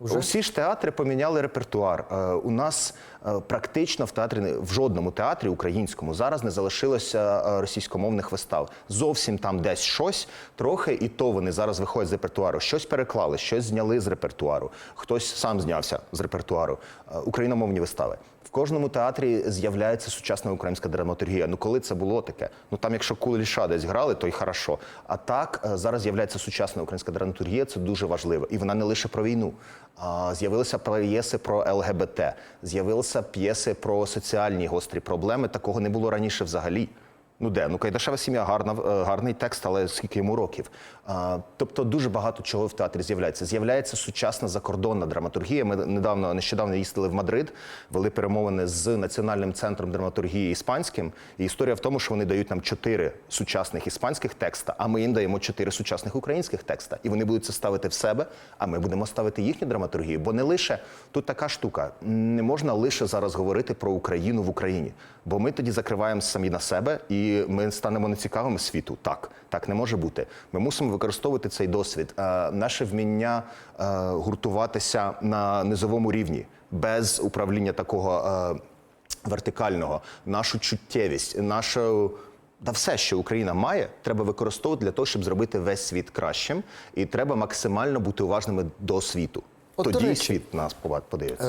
Усі ж театри поміняли репертуар. Е, У нас е, практично в театрі в жодному театрі українському зараз не залишилося е, російськомовних вистав. Зовсім там десь щось трохи, і то вони зараз виходять з репертуару. Щось переклали, щось зняли з репертуару. Хтось сам знявся з репертуару. Україномовні вистави. В кожному театрі з'являється сучасна українська драматургія. Ну коли це було таке? Ну там, якщо куліша десь грали, то й хорошо. А так е, зараз з'являється сучасна українська драматургія. Це дуже важливо, і вона не лише про війну. З'явилися п'єси про ЛГБТ, з'явилися п'єси про соціальні гострі проблеми. Такого не було раніше взагалі. Ну де? Ну Кайдашева сім'я гарна, е, гарний текст, але скільки йому років. А, тобто дуже багато чого в театрі з'являється. З'являється сучасна закордонна драматургія. Ми недавно нещодавно їздили в Мадрид, вели перемовини з національним центром драматургії іспанським. І історія в тому, що вони дають нам чотири сучасних іспанських текста, а ми їм даємо чотири сучасних українських текста. І вони будуть це ставити в себе, а ми будемо ставити їхню драматургію. Бо не лише тут така штука. Не можна лише зараз говорити про Україну в Україні, бо ми тоді закриваємо самі на себе і ми станемо нецікавими світу. Так, так не може бути. Ми мусимо використовувати цей досвід. Е, наше вміння е, гуртуватися на низовому рівні без управління такого. Е, вертикального, нашу чуттєвість, нашу. Та все, що Україна має, треба використовувати для того, щоб зробити весь світ кращим, і треба максимально бути уважними до світу. От, до Тоді речі, світ нас подивиться.